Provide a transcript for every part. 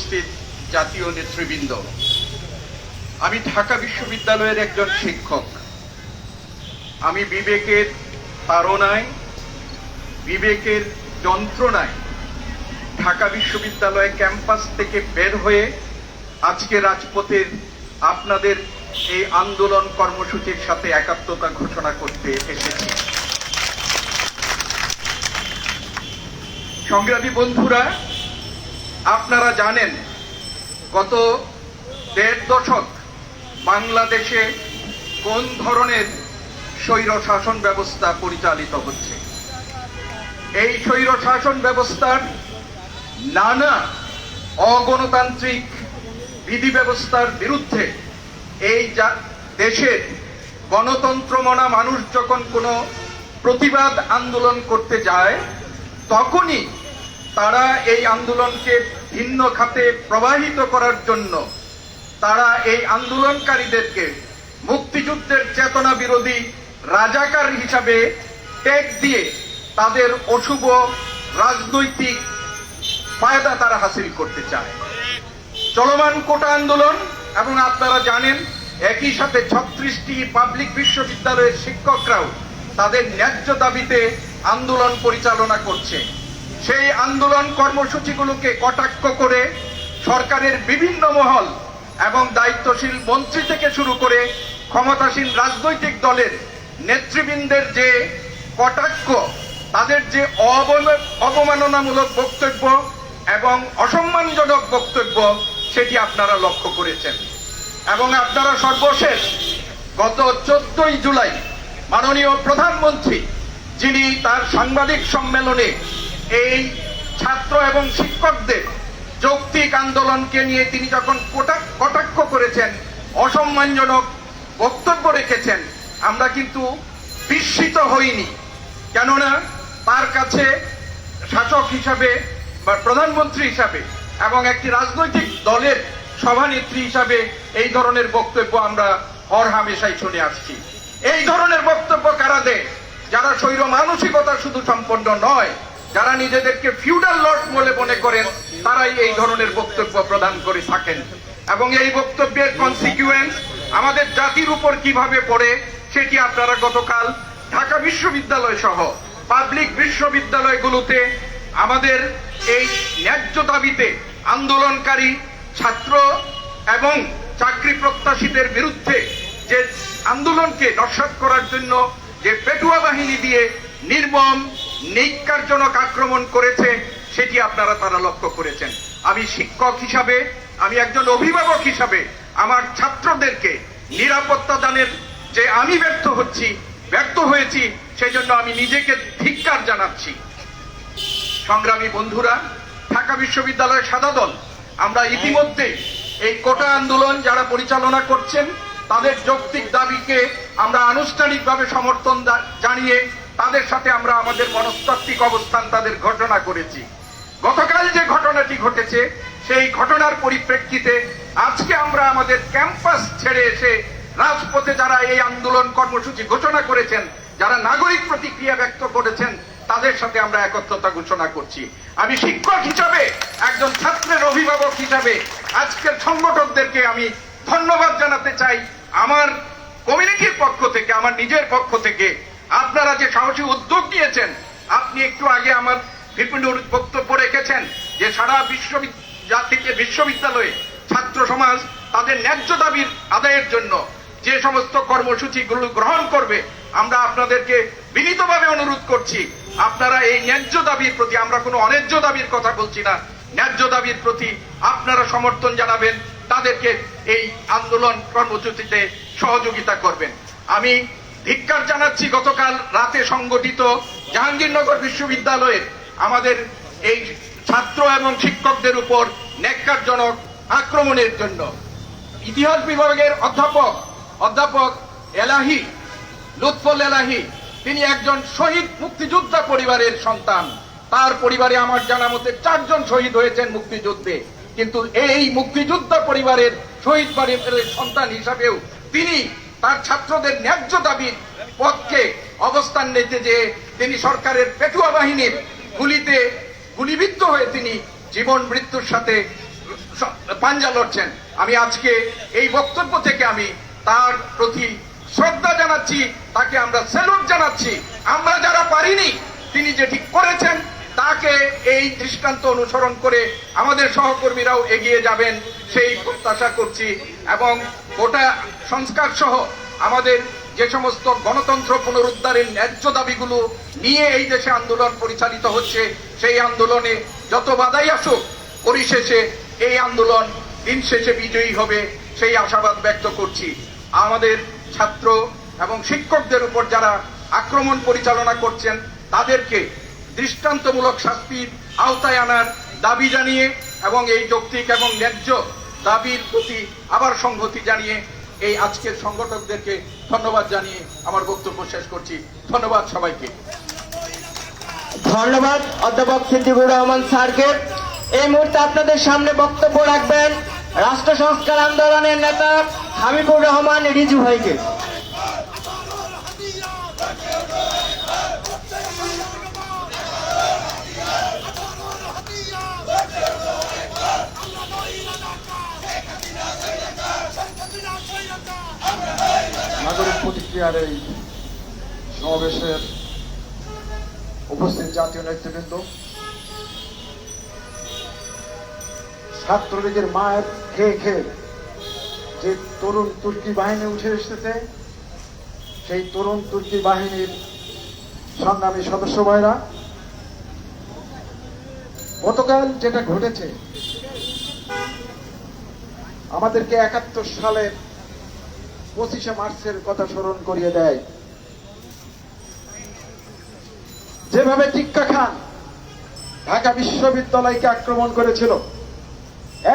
উপস্থিত জাতীয় নেতৃবৃন্দ। আমি ঢাকা বিশ্ববিদ্যালয়ের একজন শিক্ষক। আমি বিবেকের তাড়নায়, বিবেকের যন্ত্রণায় ঢাকা বিশ্ববিদ্যালয় ক্যাম্পাস থেকে বের হয়ে আজকে রাজপথের আপনাদের এই আন্দোলন কর্মসূচির সাথে একাত্মতা ঘোষণা করতে এসেছি। সংগ্রামী বন্ধুরা আপনারা জানেন গত দেড় দশক বাংলাদেশে কোন ধরনের স্বৈর শাসন ব্যবস্থা পরিচালিত হচ্ছে? এই স্বৈর শাসন ব্যবস্থার নানা অগণতান্ত্রিক বিধি ব্যবস্থার বিরুদ্ধে এই দেশের গণতন্ত্র মনা মানুষ যখন কোনো প্রতিবাদ আন্দোলন করতে যায়, তখনই তারা এই আন্দোলনকে ভিন্ন খাতে প্রবাহিত করার জন্য, তারা এই আন্দোলনকারীদেরকে মুক্তিযুদ্ধের চেতনা বিরোধী রাজাকার হিসাবে ট্যাগ দিয়ে তাদের অশুভ রাজনৈতিক ফায়দা তারা হাসিল করতে চায়। চলমান কোটা আন্দোলন, এবং আপনারা জানেন, একই সাথে ছত্রিশটি পাবলিক বিশ্ববিদ্যালয়ের শিক্ষকরাও তাদের ন্যায্য দাবিতে আন্দোলন পরিচালনা করছে। সেই আন্দোলন কর্মসূচিগুলোকে কটাক্ষ করে সরকারের বিভিন্ন মহল এবং দায়িত্বশীল মন্ত্রী থেকে শুরু করে ক্ষমতাসীন রাজনৈতিক দলের নেতৃবৃন্দের যে কটাক্ষ, তাদের যে অবম- অবমাননামূলক বক্তব্য এবং অসম্মানজনক বক্তব্য সেটি আপনারা লক্ষ্য করেছেন। এবং আপনারা সর্বশেষ গত চোদ্দই জুলাই মাননীয় প্রধানমন্ত্রী যিনি তার সাংবাদিক সম্মেলনে এই ছাত্র এবং শিক্ষকদের যৌক্তিক আন্দোলনকে নিয়ে তিনি যখন কটাক- কটাক্ষ করেছেন, অসম্মানজনক বক্তব্য রেখেছেন, আমরা কিন্তু বিস্মিত হইনি। কেননা তার কাছে শাসক হিসাবে বা প্রধানমন্ত্রী হিসাবে এবং একটি রাজনৈতিক দলের সভানেত্রী হিসাবে এই ধরনের বক্তব্য আমরা হর হামেশাই শুনে আসছি। এই ধরনের বক্তব্য কারা দেয়? যারা স্বৈর মানসিকতা শুধু সম্পন্ন নয় যারা নিজেদেরকে ফিউডাল লর্ড বলে মনে করেন, তারাই এই ধরনের বক্তব্য প্রদান করে থাকেন। এবং এই বক্তব্যের কনসিকুয়েন্স আমাদের জাতির উপর কীভাবে পড়ে, সেটি আপনারা গতকাল ঢাকা বিশ্ববিদ্যালয় সহ পাবলিক বিশ্ববিদ্যালয়গুলোতে আমাদের এই ন্যায্য দাবিতে আন্দোলনকারী ছাত্র এবং চাকরি প্রত্যাশীদের বিরুদ্ধে যে আন্দোলনকে নস্বাত করার জন্য যে পেটুয়া বাহিনী দিয়ে নির্মম নিকারজনক আক্রমণ করেছে, সেটি আপনারা তারা লক্ষ্য করেছেন। আমি শিক্ষক হিসাবে, আমি একজন অভিভাবক হিসাবে আমার ছাত্রদেরকে নিরাপত্তা দানের যে আমি ব্যর্থ হচ্ছি, ব্যর্থ হয়েছি সেই জন্য আমি নিজেকে ধিক্কার জানাচ্ছি। সংগ্রামী বন্ধুরা, ঢাকা বিশ্ববিদ্যালয়ের সাদা দল, আমরা ইতিমধ্যে এই কোটা আন্দোলন যারা পরিচালনা করছেন, তাদের যৌক্তিক দাবিকে আমরা আনুষ্ঠানিকভাবে সমর্থন জানিয়ে তাদের সাথে আমরা আমাদের মনস্তাত্ত্বিক অবস্থান তাদের ঘটনা করেছি। গতকাল যে ঘটনাটি ঘটেছে, সেই ঘটনার পরিপ্রেক্ষিতে আজকে আমরা আমাদের ক্যাম্পাস ছেড়ে এসে রাজপথে যারা এই আন্দোলন কর্মসূচি ঘোষণা করেছেন, যারা নাগরিক প্রতিক্রিয়া ব্যক্ত করেছেন, তাদের সাথে আমরা একত্রতা ঘোষণা করছি। আমি শিক্ষক হিসাবে, একজন ছাত্রের অভিভাবক হিসাবে আজকের সংগঠকদেরকে আমি ধন্যবাদ জানাতে চাই। আমার কমিউনিটির পক্ষ থেকে, আমার নিজের পক্ষ থেকে আপনারা যে সাহসী উদ্যোগ নিয়েছেন, আপনি একটু আগে আমার বিপিনুর বক্তব্য রেখেছেন যে সারা বিশ্ববিদ্যালয় জাতিকে বিশ্ববিদ্যালয়ে ছাত্র সমাজ তাদের ন্যায্য দাবির আদায়ের জন্য যে সমস্ত কর্মসূচিগুলো গ্রহণ করবে, আমরা আপনাদেরকে বিনীতভাবে অনুরোধ করছি, আপনারা এই ন্যায্য দাবির প্রতি, আমরা কোনো অন্যায্য দাবির কথা বলছি না, ন্যায্য দাবির প্রতি আপনারা সমর্থন জানাবেন, তাদেরকে এই আন্দোলন কর্মসূচিতে সহযোগিতা করবেন। আমি ধিক্কার জানাচ্ছি, গতকাল রাতে সংগঠিত জাহাঙ্গীরনগর বিশ্ববিদ্যালয়ের আমাদের এই ছাত্র এবং শিক্ষকদের উপর ন্যাক্কারজনক আক্রমণের জন্য। ইতিহাস বিভাগের অধ্যাপক অধ্যাপক এলাহি, লুৎফল এলাহি, তিনি একজন শহীদ মুক্তিযোদ্ধা পরিবারের সন্তান। তার পরিবারে আমার জানা মতে চারজন শহীদ হয়েছেন মুক্তিযুদ্ধে। কিন্তু এই মুক্তিযোদ্ধা পরিবারের শহীদ পরিবারের সন্তান হিসাবেও তিনি তার ছাত্রদের ন্যায্য দাবির পক্ষে অবস্থান নিতে যে তিনি সরকারের পেটুয়া বাহিনীর গুলিতে গুলিবিদ্ধ হয়ে তিনি জীবন মৃত্যুর সাথে পাঞ্জা লড়ছেন। আমি আজকে এই বক্তব্য থেকে আমি তার প্রতি শ্রদ্ধা জানাচ্ছি, তাকে আমরা স্যালুট জানাচ্ছি। আমরা যারা পারিনি, তিনি যেটি করেছেন, তাকে এই দৃষ্টান্ত অনুসরণ করে আমাদের সহকর্মীরাও এগিয়ে যাবেন, সেই প্রত্যাশা করছি এবং গোটা সংস্কার সহ আমাদের যে সমস্ত গণতন্ত্র পুনরুদ্ধারের ন্যায্য দাবিগুলো নিয়ে এই দেশে আন্দোলন পরিচালিত হচ্ছে, সেই আন্দোলনে যত বাধাই আসুক, পরিশেষে এই আন্দোলন দিন শেষে বিজয়ী হবে, সেই আশাবাদ ব্যক্ত করছি। আমাদের ছাত্র এবং শিক্ষকদের উপর যারা আক্রমণ পরিচালনা করছেন, তাদেরকে দৃষ্টান্তমূলক শাস্তির আওতায় আনার দাবি জানিয়ে এবং এই যৌক্তিক এবং ন্যায্য দাবির প্রতি আবার সংহতি জানিয়ে এই আজকের সংগঠকদেরকে ধন্যবাদ জানিয়ে আমার বক্তব্য শেষ করছি। ধন্যবাদ সবাইকে। ধন্যবাদ, অধ্যাপক সিদ্দিকুর রহমান স্যারকে। এই মুহূর্তে আপনাদের সামনে বক্তব্য রাখবেন রাষ্ট্র সংস্কার আন্দোলনের নেতা হাবিবুর রহমান রিজু ভাইকে। প্রতিক্রিয়ার এই সমাবেশের উপস্থিত জাতীয় নেতৃবৃন্দ, ছাত্রলীগের মায়ের খেয়ে খেয়ে যে তরুণ তুর্কি বাহিনী উঠে এসেছে, সেই তরুণ তুর্কি বাহিনীর সংগ্রামী সদস্য ভাইরা, গতকাল যেটা ঘটেছে, আমাদেরকে একাত্তর সালের পঁচিশে মার্চের কথা স্মরণ করিয়ে দেয়। যেভাবে টিক্কা খান, ঢাকা বিশ্ববিদ্যালয়কে আক্রমণ করেছিল,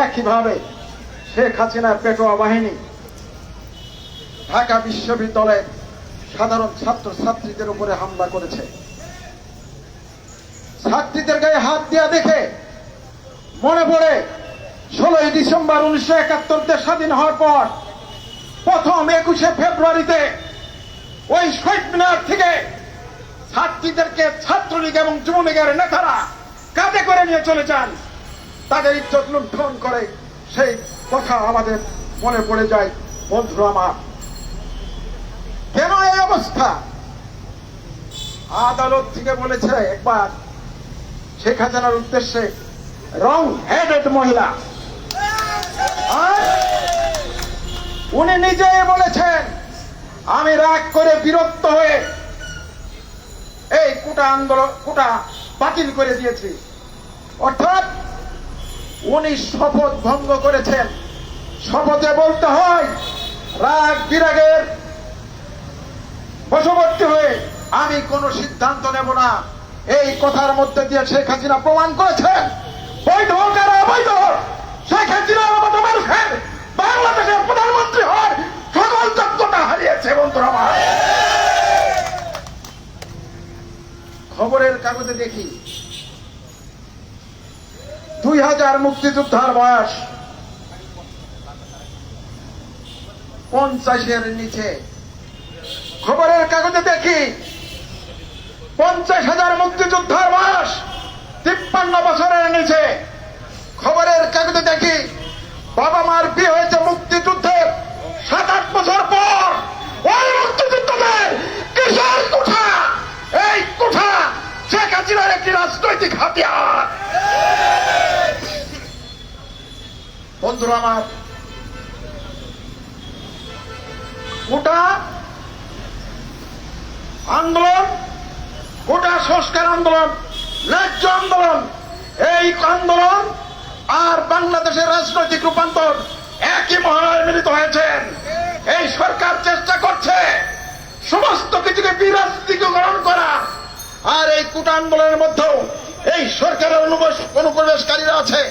একইভাবে শেখ হাসিনার পেটোয়া বাহিনী ঢাকা বিশ্ববিদ্যালয়ের সাধারণ ছাত্র ছাত্রীদের উপরে হামলা করেছে। ছাত্রীদের গায়ে হাত দেওয়া দেখে মনে পড়ে, ষোলোই ডিসেম্বর উনিশশো একাত্তর স্বাধীন হওয়ার পর প্রথম একুশে ফেব্রুয়ারিতে ওই শহীদ মিনার থেকে ছাত্রীদেরকে ছাত্রলীগ এবং যুবলীগের নেতারা কাঁধে করে নিয়ে চলে যান। তাদের ইজ্জত লুণ্ঠন করে সেই কথা আমাদের মনে পড়ে যায় বন্ধু আমার। কেন এই অবস্থা? আদালত থেকে বলেছে একবার শেখ হাসিনার উদ্দেশ্যে রং হেডেড মহিলা উনি নিজেই বলেছেন আমি রাগ করে বিরক্ত হয়ে এই কোটা আন্দোলন কোটা বাতিল করে দিয়েছি। অর্থাৎ উনি শপথ ভঙ্গ করেছেন। শপথে বলতে হয় রাগ বিরাগের বশবর্তী হয়ে আমি কোনো সিদ্ধান্ত নেব না। এই কথার মধ্যে দিয়ে শেখ হাসিনা প্রমাণ করেছেন বৈধ হোক আর অবৈধ হোক, শেখ হাসিনার মতো মানুষের বাংলাদেশের প্রধানমন্ত্রী হওয়ার সকল যোগ্যতা হারিয়েছে বন্ধুরা আমার খবরের কাগজে দেখি। দুই হাজার মুক্তিযোদ্ধার বয়স পঞ্চাশের নিচে। খবরের কাগজে দেখি, পঞ্চাশ হাজার মুক্তিযোদ্ধার বয়স তিপ্পান্ন বছরের নিচে। খবরের কাগজে দেখি, বাবা মার বিয়ে হয়েছে মুক্তিযুদ্ধের সাত আট বছর পর। ওই মুক্তিযুদ্ধদের কিসের কুঠা? রাজনৈতিক হাতিয়ার। বন্ধুরা আমার, গোটা আন্দোলন, গোটা সংস্কার আন্দোলন, ন্যায্য আন্দোলন, এই আন্দোলন আর বাংলাদেশের রাজনৈতিক রূপান্তর একই মহড়ায় মিলিত হয়েছেন। এই সরকার চেষ্টা করছে সমস্ত কিছুকে বিরাজনীতিকরণ করা আর এই কুটান আন্দোলনের মধ্যেও এই সরকারের অনুপ্রবেশকারীরা আছে।